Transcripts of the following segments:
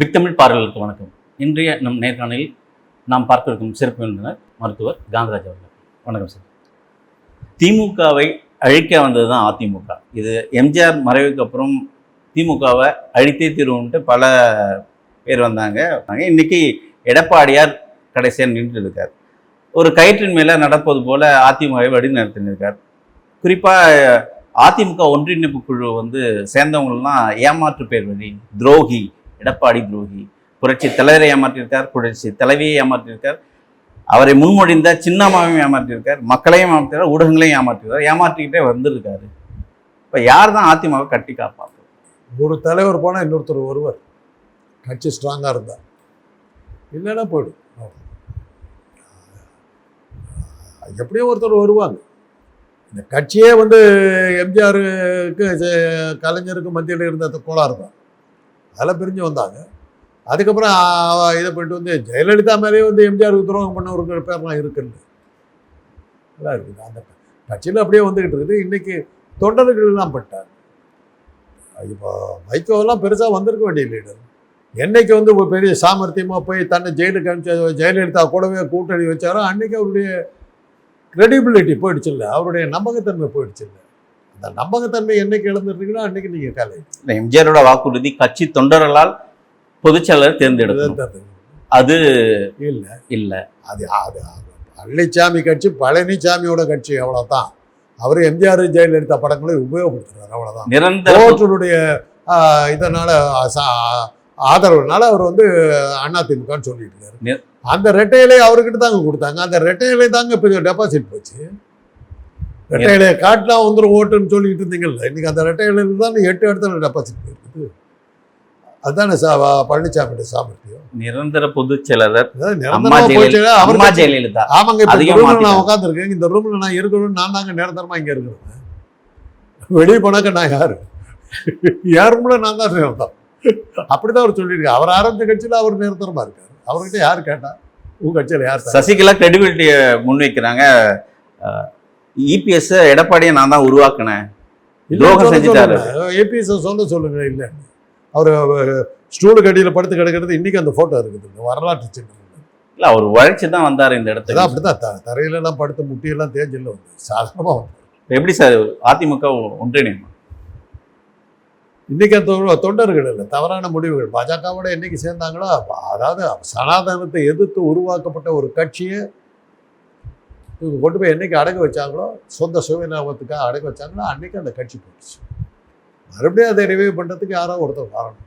Big Tamil பார்வையாளர்களுக்கு வணக்கம். இன்றைய நம் நேர்காணலில் நாம் பார்த்திருக்கும் சிறப்பு விருந்தினர் மருத்துவர் காந்தராஜ் அவர்கள். வணக்கம் சார். திமுகவை அழிக்க வந்தது தான் அதிமுக. இது எம்ஜிஆர் மறைவுக்கு அப்புறம் திமுகவை அழித்தே தீர்வுன்ட்டு பல பேர் வந்தாங்க. இன்னைக்கு எடப்பாடியார் கடைசியாக நின்று இருக்கார். ஒரு கயிற்றின் மேலே நடப்பது போல அதிமுகவை வழி நடத்தினிருக்கார் குறிப்பாக அதிமுக ஒன்றிணைப்பு குழு வந்து சேர்ந்தவங்களாம் ஏமாற்று பேர் வழி துரோகி எடப்பாடி துரோகி. புரட்சி தலைவரை ஏமாற்றியிருக்கார் புரட்சி தலைவியை ஏமாற்றியிருக்கார். அவரை முன்மொழிந்த சின்னம்மாவையும் ஏமாற்றியிருக்கார் மக்களையும் ஏமாற்றிருக்கார் ஊடகங்களையும் ஏமாற்றிருக்கார் ஏமாற்றிக்கிட்டே வந்திருக்காரு. இப்போ யார் தான் அதிமுக கட்டி காப்பாற்றும் ஒரு தலைவர் போனால் இன்னொருத்தர் வருவார் கட்சி ஸ்ட்ராங்காக இருந்தார் இல்லைன்னா போய்டும். எப்படியோ ஒருத்தர் வருவாங்க. இந்த கட்சியே வந்து எம்ஜிஆருக்கு கலைஞருக்கு மத்தியில் இருந்த கோளாறு தான் அதெல்லாம் பிரிஞ்சு வந்தாங்க. அதுக்கப்புறம் இதை போயிட்டு வந்து ஜெயலலிதா மேலேயே வந்து எம்ஜிஆருக்கு துரோகம் ஒரு பேர்லாம் இருக்குன்னு. நல்லா இருக்குது. அந்த கட்சியில் அப்படியே வந்துக்கிட்டு இருக்குது. இன்றைக்கி தொண்டர்கள்லாம் பட்டார் இப்போ வைகோலாம் பெருசாக வந்திருக்க வேண்டிய லீடர் என்னைக்கு வந்து ஒரு பெரிய சாமர்த்தியமாக போய் தன்னை ஜெயிலுக்கு அனுப்பிச்ச ஜெயலலிதா கூடவே கூட்டணி வச்சாரோ அன்றைக்கி அவருடைய கிரெடிபிலிட்டி போயிடுச்சு இல்லை. அவருடைய நம்பகத்தன்மை போயிடுச்சு இல்லை. அந்த நம்பகத்தன்மை என்னைக்கு இழந்துருக்கீங்களோ அன்னைக்கு நீங்கள் கலை இந்த எம்ஜிஆரோட வாக்குறுதி கட்சி தொண்டர்களால் பொதுச்செயலர் தேர்ந்தெடுக்கணும். அது இல்லை. இல்லை. அது அது பழனிசாமி கட்சி பழனிசாமியோட கட்சி அவ்வளோதான் அவர் எம்ஜிஆர் ஜெயலலிதா படங்களை உபயோகப்படுத்துறாரு அவ்வளோதான் நிரந்தர கோர்ட்டினுடைய இதனால் ஆதரவுனால அவர் வந்து அதிமுகன்னு சொல்லிட்டு இருக்காரு. அந்த ரெட்டையிலே அவர்கிட்ட தாங்க கொடுத்தாங்க. அந்த ரெட்டையிலே தாங்க இப்போ டெபாசிட் போச்சு. ரெட்டையிலே காட்டினா வந்துடும் ஓட்டுன்னு சொல்லிட்டு இருந்தீங்கல்ல. இன்னைக்கு அந்த ரெட்டையில தான் எட்டு இடத்துல டெபாசிட் போயிருக்குது அதுதானே சா பழனிசாமியோட சாமர்த்தியம். நிரந்தர ஜெயலலிதா ஆமாங்க இப்போ ரூம்ல நான். உட்காந்துருக்கேன் இந்த ரூம்ல நான் இருக்கணும்னு நான் தாங்க நிரந்தரமா இங்க இருக்கிறேன். வெளியே போனாக்க நான் யாரு? யார் ரூம்ல நான் தான் நிரந்தரம். அப்படிதான் அவர் சொல்லியிருக்காரு. அவர் ஆரம்பிச்ச கட்சியில அவர் நிரந்தரமா இருக்காரு. அவர்கிட்ட யார் கேட்டா? உங்க கட்சியில யார்? சசிகலா கிரெடிபிலிட்டியை முன்வைக்கிறாங்க இபிஎஸ் எடப்பாடியை நான் தான் உருவாக்குனேன். துரோகம் செஞ்சுட்டாரு. -அ சொல்ல சொல்லுங்க இல்ல. அவர் ஸ்டூலு கடியில படுத்து கிடக்கிறது இன்னைக்கு அந்த போட்டோ இருக்குது. வரலாற்று சின்னம் இல்ல அவர் உழைச்சு தான் வந்தார் இந்த அதான் இடத்துக்கு அப்படிதான் த- தரையில எல்லாம் படுத்து முட்டியெல்லாம் தேஞ்சில்ல வந்து. சாதாரணமா வந்து. எப்படி சார் அதிமுக ஒன்றிணையும்? இன்னைக்கு அந்த தொண்டர்கள் இல்லை தவறான முடிவுகள். பாஜகவோட என்னைக்கு சேர்ந்தாங்களோ அதாவது சனாதனத்தை எதிர்த்து உருவாக்கப்பட்ட ஒரு கட்சியை இவங்க கொண்டு போய் என்னைக்கு அடங்க வச்சாங்களோ சொந்த சுயநலத்துக்காக அடங்க வச்சாங்களோ அன்னைக்கு அந்த கட்சி போயிடுச்சு. மறுபடியும் அதை ரிவைவ் பண்ணுறதுக்கு யாரோ ஒருத்தர் வரணும்.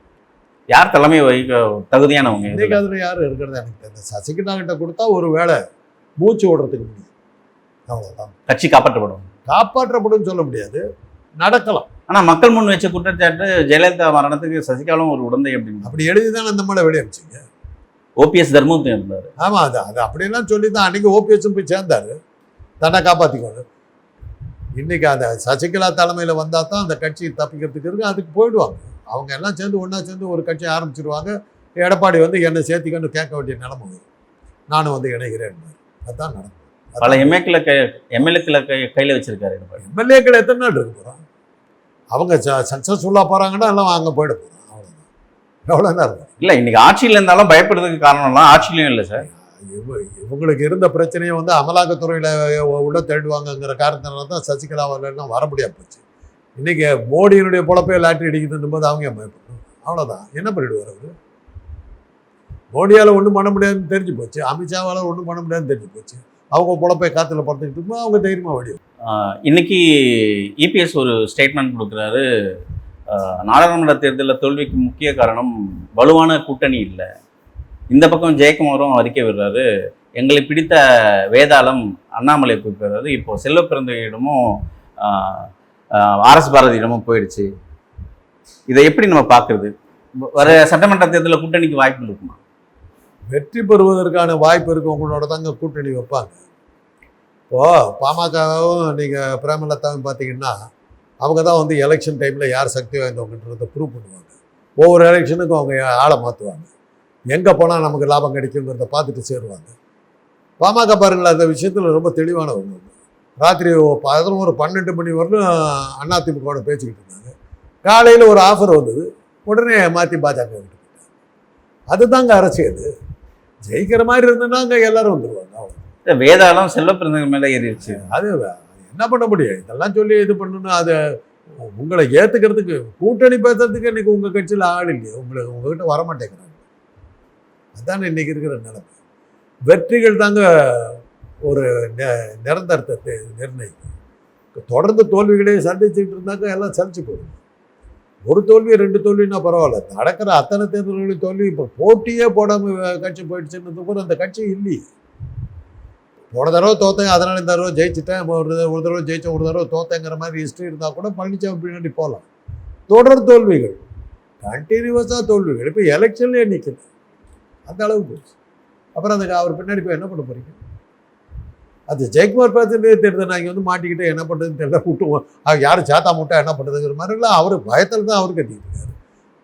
யார் தலைமை வகிக்க தகுதியானவங்க இன்னைக்கு இதுல? அதில் யார் இருக்கிறது எனக்கு தெரியல சசிகலா கிட்ட கொடுத்தா ஒரு வேளை மூச்சு விடுறதுக்கு முடியும் அவ்வளோதான் கட்சி காப்பாற்றப்படும். காப்பாற்றப்படும் சொல்ல முடியாது. நடக்கலாம். ஆனா மக்கள் முன் வச்ச குற்றச்சாட்டு ஜெயலலிதா மரணத்துக்கு சசிகலாவும் ஒரு உடந்தை அப்படின்னு அப்படி எழுதி தானே அந்த மேலே வெளியே அமிச்சிங்க ஓபிஎஸ் தர்மபுரி இருந்தார். ஆமாம் அது அது அப்படியெல்லாம் சொல்லி தான் அன்றைக்கி ஓபிஎஸும் போய் சேர்ந்தார். தன்னை காப்பாற்றிக்கணும் இன்றைக்கி அந்த சசிகலா தலைமையில் வந்தால் தான் அந்த கட்சி தப்பிக்கிறதுக்கு இருக்கு. அதுக்கு போயிடுவாங்க. அவங்க எல்லாம் சேர்ந்து ஒன்றா சேர்ந்து ஒரு கட்சி ஆரம்பிச்சிருவாங்க. எடப்பாடி வந்து என்னை சேர்த்திக்கன்னு கேட்க வேண்டிய நிலைமை நானும் வந்து இணைகிறேன். அதுதான் நடக்கும் பல எம்ஏக்களை கை எம்எல்ஏக்களை கை கையில வச்சிருக்காரு எம்எல்ஏக்கள் எத்தனை நாள் இருக்க போகிறான் அவங்க சக்ஸஸ்ஃபுல்லாக போகிறாங்கன்னா எல்லாம் அங்கே போயிட போகிறோம் அவ்வளோதான் எவ்வளோ நேரம் இல்ல இன்னைக்கு ஆட்சியில இருந்தாலும் பயப்படுறதுக்கு காரணம்லாம் ஆட்சியிலையும் இல்லை சார். இவ- இவங்களுக்கு இருந்த பிரச்சனையை வந்து அமலாக்கத்துறையில் உள்ள தேடுவாங்கங்கிற காரணத்தினால தான் சசிகலாவெல்லாம் வர முடியாது போச்சு. இன்னைக்கு மோடியினுடைய பொழப்பே லாட்டரி அடிக்குதுன்னும் போது அவங்க ஏன் பயப்படணும் அவ்வளோதான் என்ன பண்ணிடுவார் அவர் மோடியால் ஒன்றும் பண்ண முடியாதுன்னு தெரிஞ்சு போச்சு. அமித்ஷாவால் ஒன்றும் பண்ண முடியாதுன்னு தெரிஞ்சு போச்சு. அவங்க பொழப்பை காற்றுல இருக்கும்போது அவங்க தைரியமாக ஆஹ் இன்னைக்கு இபிஎஸ் ஒரு ஸ்டேட்மெண்ட் கொடுக்குறாரு. நாடாளுமன்ற தேர்தலில் தோல்விக்கு முக்கிய காரணம் வலுவான கூட்டணி இல்லை. இந்த பக்கம் ஜெயக்குமாரும் அறிக்கை விடுறாரு. எங்களை பிடித்த வேதாளம் அண்ணாமலை கூப்பிடுறாரு இப்போ செல்வ பிறந்தவையிடமும் ஆர்எஸ் பாரதியிடமும் போயிடுச்சு. இதை எப்படி நம்ம பார்க்குறது? வர சட்டமன்ற தேர்தலில் கூட்டணிக்கு வாய்ப்பு இருக்குமா? வெற்றி பெறுவதற்கான வாய்ப்பு இருக்கவங்களோட தாங்க கூட்டணி வைப்பாங்க. இப்போ பாமகவும் நீங்கள் பிரேமலதாவும் பார்த்தீங்கன்னா அவங்க தான் வந்து எலெக்ஷன் டைமில் யார் சக்தி வாய்ந்தவங்கன்றதை ப்ரூவ் பண்ணுவாங்க. ஒவ்வொரு எலெக்ஷனுக்கும் அவங்க ஆளை மாற்றுவாங்க எங்கே போனால் நமக்கு லாபம் கிடைக்குங்கிறத பார்த்துட்டு சேருவாங்க. பாமக பாருங்களேன் அந்த விஷயத்தில் ரொம்ப தெளிவானவங்க. ராத்திரி பதினோரு பன்னெண்டு மணி வரலும் அதிமுகவோட பேசிக்கிட்டு இருந்தாங்க. காலையில் ஒரு ஆஃபர் வந்தது. உடனே மாற்றி பாஜக விட்டு அதுதாங்க அரசியல். ஜெயிக்கிற மாதிரி இருந்ததுன்னா எல்லாரும் வந்துருவாங்க. அவ்வளவுதான். இந்த வேதாளம் செல்வ பிறந்தவங்க மேல ஏறிடுச்சு. அது என்ன பண்ண முடியும்? இதெல்லாம் சொல்லி இது பண்ணணும் அதை உங்களை ஏற்றுக்கிறதுக்கு கூட்டணி பேசுறதுக்கு இன்னைக்கு உங்கள் கட்சியில் ஆள் இல்லையே உங்களை உங்ககிட்ட வரமாட்டேங்கிறாங்க. அதானே இன்னைக்கு இருக்கிற நிலைமை. வெற்றிகள் தாங்க ஒரு நெ- நிரந்தரத்தை நிர்ணயிக்கும். தொடர்ந்து தோல்விகளே சந்திச்சுக்கிட்டு இருந்தாக்க எல்லாம் சலிச்சு போயிடும் ஒரு தோல்வி ரெண்டு தோல்வின்னா பரவாயில்ல. நடக்கிற அத்தனை தேர்தல்களின் தோல்வி இப்போ போட்டியே போடாமல் கட்சி போயிடுச்சுன்றது கூட அந்த கட்சி இல்லையே. போன தடவை தோத்தேன் அதனால் இந்த தடவை ஜெயிச்சிட்டேன். ஒரு தடவை ஒரு தடவை ஜெயிச்சேன் ஒரு தடவை தோத்தேங்கிற மாதிரி ஹிஸ்ட்ரி இருந்தால் கூட பழனிசாமி பின்னாடி போகலாம் தொடர் தோல்விகள். கண்டினியூவஸாக தோல்விகள். இப்போ எலெக்ஷன்லேயே நிற்குது அந்த அளவுக்கு போச்சு. அப்புறம் அந்த அவர் பின்னாடி போய் என்ன பண்ண போகிறீங்க அது ஜெயக்குமார் பார்த்துட்டே தெரியுது. நான் இங்கே வந்து மாட்டிக்கிட்டு என்ன பண்ணுறதுன்னு தெரியல. விட்டுவோம் அவர் யாரும் சாத்தா முட்டா என்ன பண்ணுறதுங்கிற மாதிரிலாம் அவர் பயத்தில் தான் அவர் கட்டிட்டு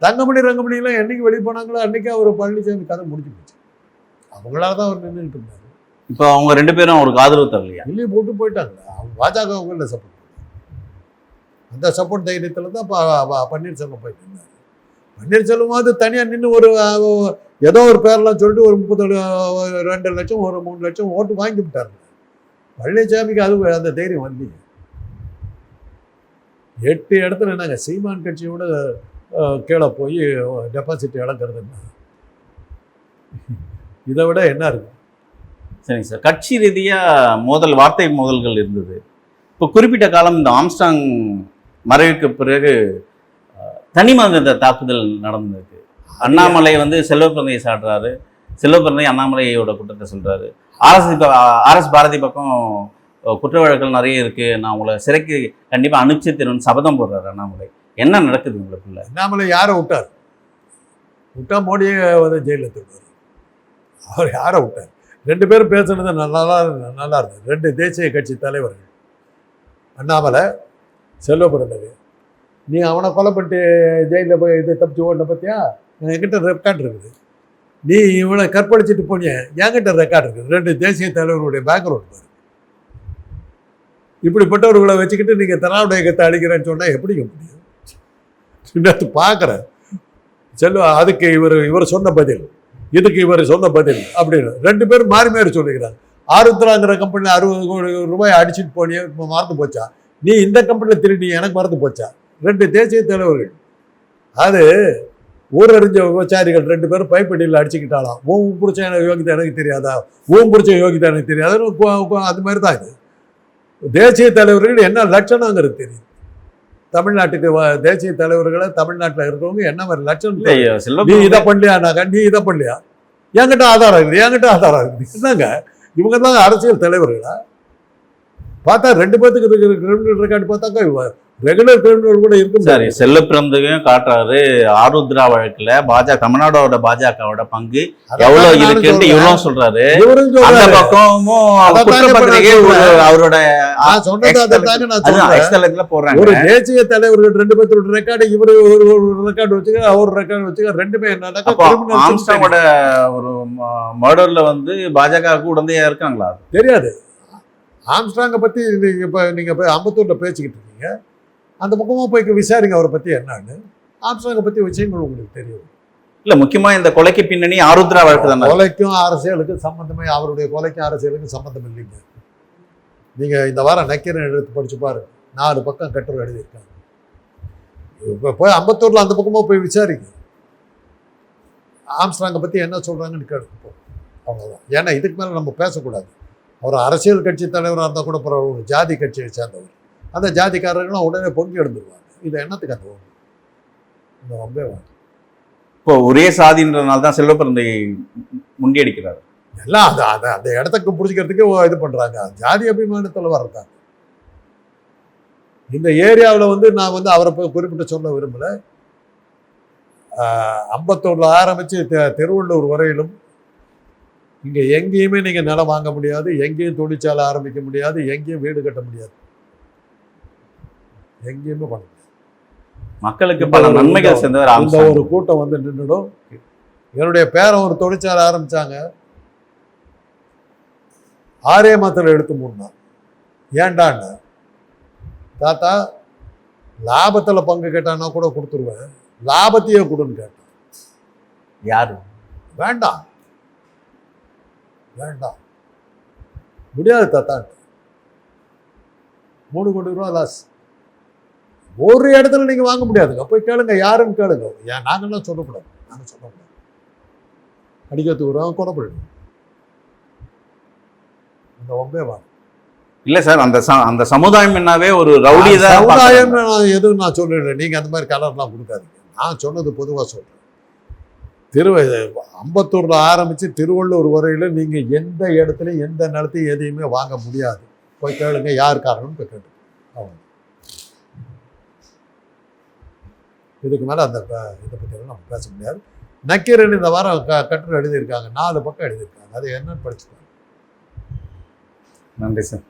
தங்கமணி ரங்கமணிலாம் என்னைக்கு வெளியே போனாங்களோ அன்றைக்கி அவர் பழனிசாமி கதை முடிஞ்சு போச்சு. அவங்களால தான் அவர் நின்றுட்டு இருந்தார். இப்போ அவங்க ரெண்டு பேரும் அவருக்கு ஆதரவு தரலையா? வெளியே போட்டு போயிட்டாங்க. அவங்க பாஜக அவங்கள சப்போர்ட் அந்த சப்போர்ட் தைரியத்தில் தான் இப்போ பன்னீர்செல்வம் போயிட்டு இருந்தார். பன்னீர்செல்வமாவது தனியாக நின்று ஒரு ஏதோ ஒரு பேரெலாம் சொல்லிட்டு ஒரு முப்பத்தேழு ரெண்டு லட்சம் ஒரு மூணு லட்சம் ஓட்டு வாங்கி விட்டார். பழனிசாமிக்கு அது அந்த தைரியம் வரலையே. எட்டு இடத்துல என்னங்க சீமான் கட்சியோட கீழே போய் டெபாசிட் இழக்கிறதுன்னா இதை விட என்ன இருக்கு சரிங்க சார். கட்சி ரீதியாக மோதல் வார்த்தை மோதல்கள் இருந்தது. இப்போ குறிப்பிட்ட காலம் இந்த ஆம்ஸ்டாங் மறைவுக்கு பிறகு தனி மனித தாக்குதல் நடந்திருக்கு அண்ணாமலை வந்து செல்வப்பிரந்தையை சாடுறாரு செல்வப்பிரந்தை அண்ணாமலையோட குற்றத்தை சொல்கிறாரு ஆர்எஸ் ஆர்எஸ் பாரதி பக்கம் குற்ற வழக்குகள் நிறைய இருக்குது நான் உங்களை சிறைக்கு கண்டிப்பாக அனுப்பிச்சு தருவேன் சபதம் போடுறாரு அண்ணாமலை. என்ன நடக்குது உங்களுக்குள்ள? அண்ணாமலை யாரை விட்டார்? விட்டா மோடியை வந்து ஜெயிலில் தருவார் அவர் யாரை விட்டார்? ரெண்டு பேரும் பேசுனது நல்லா நல்லா இருந்தது. ரெண்டு தேசிய கட்சி தலைவர்கள். அண்ணாமலை செல்வ பிறந்தது நீ அவனை கொலை பண்ணிட்டு ஜெயிலில் போய் இது தப்பிச்சு ஓடின பார்த்தியா என்கிட்ட ரெக்கார்ட் இருக்குது. நீ இவனை கற்பழிச்சிட்டு போனிய என்கிட்ட ரெக்கார்ட் இருக்குது. ரெண்டு தேசிய தலைவர்களுடைய பேக்ரவுண்ட் பாரு. இப்படிப்பட்டவர்களை வச்சுக்கிட்டு நீங்கள் திராவிட இயக்கத்தை அழிக்கிறேன்னு சொன்னால் எப்படிங்க முடியும் பார்க்குறேன். செல்வ அதுக்கு இவர் இவர் சொன்ன பதில். இதுக்கு இவர் சொன்ன பதில் அப்படின்னு. ரெண்டு பேரும் மாறி மாறி சொல்லிக்கிறாங்க ஆருத்ராங்கிற கம்பெனியில் அறுபது கோடி ரூபாய் அடிச்சுட்டு போனியே இப்போ மறந்து போச்சா? நீ இந்த கம்பெனியில் திருடி எனக்கு மறந்து போச்சா? ரெண்டு தேசிய தலைவர்கள். அது ஊரறிஞ்ச விபச்சாரிகள் ரெண்டு பேரும் பைப்படியில் அடிச்சுக்கிட்டாலாம் உன் பிடிச்ச எனக்கு யோகிதா எனக்கு தெரியாதா? உன் பிடிச்ச யோகிதா எனக்கு தெரியாதான்னு அது மாதிரி தான் இது. தேசிய தலைவர்கள் என்ன லட்சணங்கிறது தெரியும் தமிழ்நாட்டுக்கு தேசிய தலைவர்களை தமிழ்நாட்டில் இருக்கிறவங்க என்ன மாதிரி லட்சணம் இல்லை, நீ இதை பண்ணலையானாக்கா நீ இதை பண்ணலையா? என்கிட்ட ஆதாரம் இருக்குது என்கிட்ட ஆதாரம் இருக்குது. என்னங்க? இவங்க தான் அரசியல் தலைவர்களா? பார்த்தா ரெண்டு பேத்துக்கு இருக்கிற கிரிமினல் ரெக்கார்டு பார்த்தாக்கா ரெகுலர் கிரிமினல் கூட இருக்கும். சரி செல்ல பிறந்ததையும் காட்டுறாரு. ஆருத்ரா வழக்குல பாஜக தமிழ்நாடோட பாஜகவோட பங்கு எவ்வளவு இருக்குன்னு இவ்வளவு சொல்றாரு. அந்த. பக்கமும் அவரோட போடுறாங்க. ஒரு தேசிய தலைவர்கள் ரெண்டு பேர்த்தோட ரெக்கார்டு இவரு ஒரு ரெக்கார்டு வச்சுக்க அவர் ரெக்கார்டு வச்சுக்க ரெண்டுமே ஆம்ஸ்டாங்கோட ஒரு மர்டர்ல வந்து பாஜக உடந்தையா இருக்காங்களா? தெரியாது. ஆம்ஸ்ட்ராங்கை பற்றி நீங்கள் இப்போ நீங்கள் போய் அம்பத்தூரில் பேசிக்கிட்டு இருக்கீங்க. அந்த பக்கமாக போய் விசாரிங்க அவரை பற்றி என்னன்னு. ஆம்ஸ்ட்ராங்கை பற்றி விஷயங்கள் உங்களுக்கு தெரியும். இல்ல முக்கியமா இந்த கொலைக்கு பின்னணி ஆருத்ரா வழக்கு தானே? கொலைக்கும் அரசியலுக்கும் சம்மந்தமே அவருடைய கொலைக்கும் அரசியலுக்கும் சம்மந்தம் இல்லைங்க. நீங்கள் இந்த வாரம் நக்கீரன் எடுத்து படிச்சு பாருங்க நாலு பக்கம் கட்டுரை எழுதியிருக்காங்க. இப்போ போய் அம்பத்தூரில் அந்த பக்கமாக போய் விசாரிங்க. ஆம்ஸ்ட்ராங்கை பற்றி என்ன சொல்கிறாங்கன்னு கேட்டு அவ்வளோதான் ஏன்னா இதுக்கு மேலே நம்ம பேசக்கூடாது. அவர் அரசியல் கட்சி தலைவராக இருந்தால் கூட பரவாயில்ல ஒரு ஜாதி கட்சியை சேர்ந்தவர். அந்த ஜாதிக்காரர்களும் உடனே பொங்கி எழுந்துருவாங்க. இது என்னத்துக்கு அந்த வம்பு? இந்த வேண்டாம். இப்போ ஒரே சாதின்றதுனால தான் செல்வ பிறந்தை முண்டியடிக்கிறார் எல்லாம் அந்த அந்த அந்த இடத்துக்கு பிடிச்சிக்கிறதுக்கு இது பண்ணுறாங்க ஜாதி அபிமானத்தில் வர்றதாங்க இந்த ஏரியாவில் வந்து நான் வந்து அவரை போய் குறிப்பிட்டு சொல்ல விரும்பலை. அம்பத்தூரில் ஆரம்பித்து திருவள்ளூர் வரையிலும் இங்கே எங்கேயுமே நீங்கள் நிலம் வாங்க முடியாது. எங்கேயும் தொழிற்சாலை ஆரம்பிக்க முடியாது. எங்கேயும் வீடு கட்ட முடியாது. எங்கேயுமே பண்ண மக்களுக்கு பல நன்மைகள் இந்த ஆம்ஸ்டாங் ஒரு கூட்டம் வந்து நின்றுடும். என்னுடைய பேரன் ஒரு தொழிற்சாலை ஆரம்பிச்சாங்க. ஆரே மாத்திரை எடுத்து மூடினான் ஏண்டான்னு? தாத்தா லாபத்தில் பங்கு கேட்டான்னா கூட கொடுத்துருவேன். லாபத்தையே கொடுன்னு கேட்டான். யாரு? வேண்டாம். வேண்டாம். முடியாது தாத்தான் மூணு கோடி ரூபா லாஸ் ஒரு இடத்துல நீங்க வாங்க முடியாதுங்க. போய் கேளுங்க யாருன்னு கேளுங்க. ஏன் நாங்கெல்லாம் சொல்லக்கூடாது. நாங்கள் சொல்லக்கூடாது. கொலை பண்ணிடுவோம் இந்த ஒம்பே வாங்க. இல்ல சார் அந்த ச- அந்த சமுதாயம் என்னவே ஒரு ரவுடி தான் சமுதாயம் எதுவும் நான் சொல்லல. நீங்க அந்த மாதிரி கலர்லாம் கொடுக்காதீங்க. நான் சொன்னது பொதுவா சொல்றேன். திரு அம்பத்தூர்ல ஆரம்பிச்சு திருவள்ளூர் வரையில நீங்க எந்த இடத்துலையும் எந்த நிலத்தையும் எதையுமே வாங்க முடியாது. போய் கேளுங்க யார் காரணம்னு போய் கேட்டு அவங்க இதுக்கு மேலே அந்த இதை பற்றி நம்ம பேச முடியாது. நக்கீரன் இந்த வாரம் க கட்டுரை எழுதியிருக்காங்க. நாலு பக்கம் எழுதியிருக்காங்க. அது என்னன்னு படிச்சுக்கோங்க. நன்றி சார்.